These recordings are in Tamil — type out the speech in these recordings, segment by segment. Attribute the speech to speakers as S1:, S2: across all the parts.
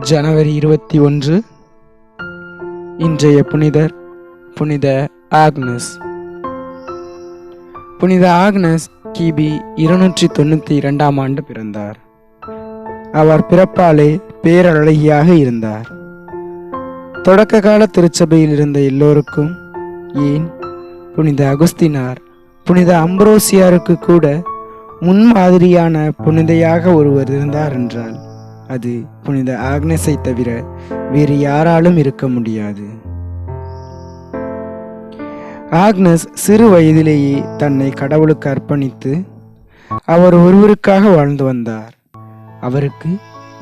S1: ஜனவரி இருபத்தி ஒன்று. இன்றைய புனிதர் புனித ஆக்னஸ். புனித ஆக்னஸ் கிபி இருநூற்றி தொண்ணூற்றி இரண்டாம் ஆண்டு பிறந்தார். அவர் பிறப்பாலே பேரழகியாக இருந்தார். தொடக்க கால திருச்சபையில் இருந்த எல்லோருக்கும் ஏன் புனித அகுஸ்தினார் புனித அம்ப்ரோசியாருக்கு கூட முன்மாதிரியான புனிதையாக ஒருவர் இருந்தார் என்றால் அது புனித ஆக்னஸை தவிர வேறு யாராலும் இருக்க முடியாது. ஆக்னஸ் சிறு வயதிலேயே தன்னை கடவுளுக்கு அர்ப்பணித்து அவர் ஒருவருக்காக வாழ்ந்து வந்தார். அவருக்கு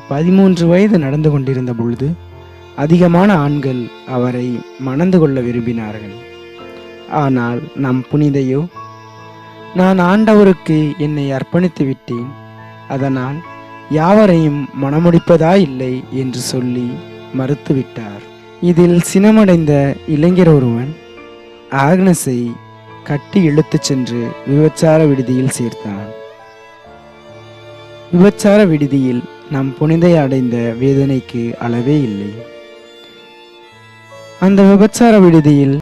S1: பதிமூன்று வயது நடந்து கொண்டிருந்த பொழுது அதிகமான ஆண்கள் அவரை மணந்து கொள்ள விரும்பினார்கள். ஆனால் நம் புனிதையோ நான் ஆண்டவருக்கு என்னை அர்ப்பணித்து விட்டேன். அதனால் யாவரையும் மணமுடிப்பதா இல்லை என்று சொல்லி மறுத்துவிட்டார். இதில் சினமடைந்த இளைஞர் ஒருவன் ஆக்னஸை கட்டி இழுத்துச் சென்று விபச்சார விடுதியில் சேர்த்தான். விபச்சார விடுதியில் நம் புனிதை அடைந்த வேதனைக்கு அளவே இல்லை. அந்த விபச்சார விடுதியில்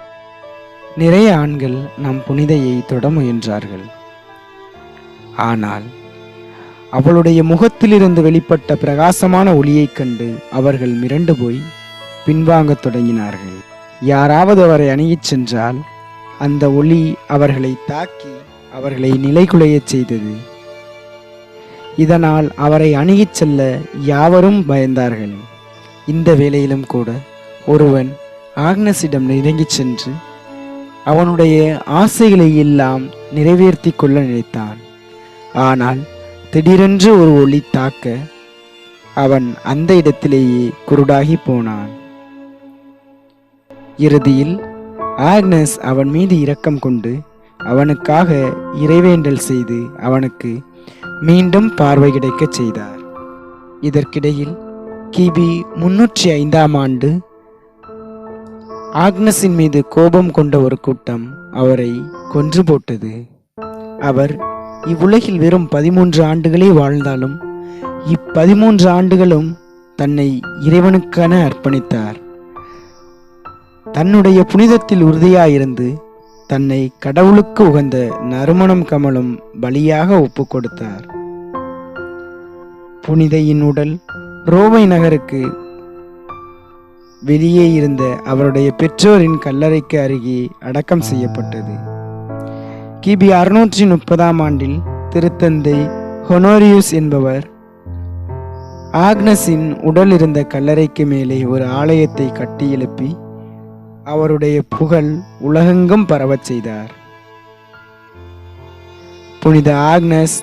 S1: நிறைய ஆண்கள் நம் புனிதையை தொட முயன்றார்கள். ஆனால் அவளுடைய முகத்திலிருந்து வெளிப்பட்ட பிரகாசமான ஒளியைக் கண்டு அவர்கள் மிரண்டு போய் பின்வாங்கத் தொடங்கினார்கள். யாராவது அவரை அணுகிச் சென்றால் அந்த ஒளி அவர்களை தாக்கி அவர்களை நிலைகுலையச் செய்தது. இதனால் அவரை அணுகிச் செல்ல யாவரும் பயந்தார்கள். இந்த வேளையிலும் கூட ஒருவன் ஆக்னஸிடம் நெருங்கிச் சென்று அவனுடைய ஆசைகளை எல்லாம் நிறைவேற்றி கொள்ள நினைத்தான். ஆனால் திடீரென்று ஒரு ஒளி தாக்க அவன் அந்த இடத்திலேயே குருடாகி போனான். இறுதியில் ஆக்னஸ் அவன் மீது இரக்கம் கொண்டு அவனுக்காக இறைவேண்டல் செய்து அவனுக்கு மீண்டும் பார்வை கிடைக்கச் செய்தார். இதற்கிடையில் கிபி முன்னூற்றி ஐந்தாம் ஆண்டு ஆக்னஸின் மீது கோபம் கொண்ட ஒரு கூட்டம் அவரை கொன்று போட்டது. அவர் இவ்வுலகில் வெறும் பதிமூன்று ஆண்டுகளே வாழ்ந்தாலும் இப்பதிமூன்று ஆண்டுகளும் தன்னை இறைவனுக்கென அர்ப்பணித்தார். தன்னுடைய புனிதத்தில் உறுதியாயிருந்து தன்னை கடவுளுக்கு உகந்த நறுமணம் கமலும் பலியாக ஒப்பு கொடுத்தார். புனிதையின் உடல் ரோமை நகருக்கு வெளியே இருந்த அவருடைய பெற்றோரின் கல்லறைக்கு அருகே அடக்கம் செய்யப்பட்டது. கிபி அறுநூற்றி முப்பதாம் ஆண்டில் திருத்தந்தை ஹொனோரியூஸ் என்பவர் ஆக்னஸின் உடல் இருந்த கல்லறைக்கு மேலே ஒரு ஆலயத்தை கட்டி எழுப்பி அவருடைய புகழ் உலகெங்கும் பரவச் செய்தார். புனித ஆக்னஸ்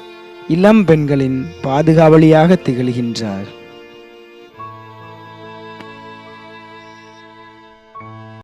S1: இளம் பெண்களின் பாதுகாவலியாக திகழ்கின்றார்.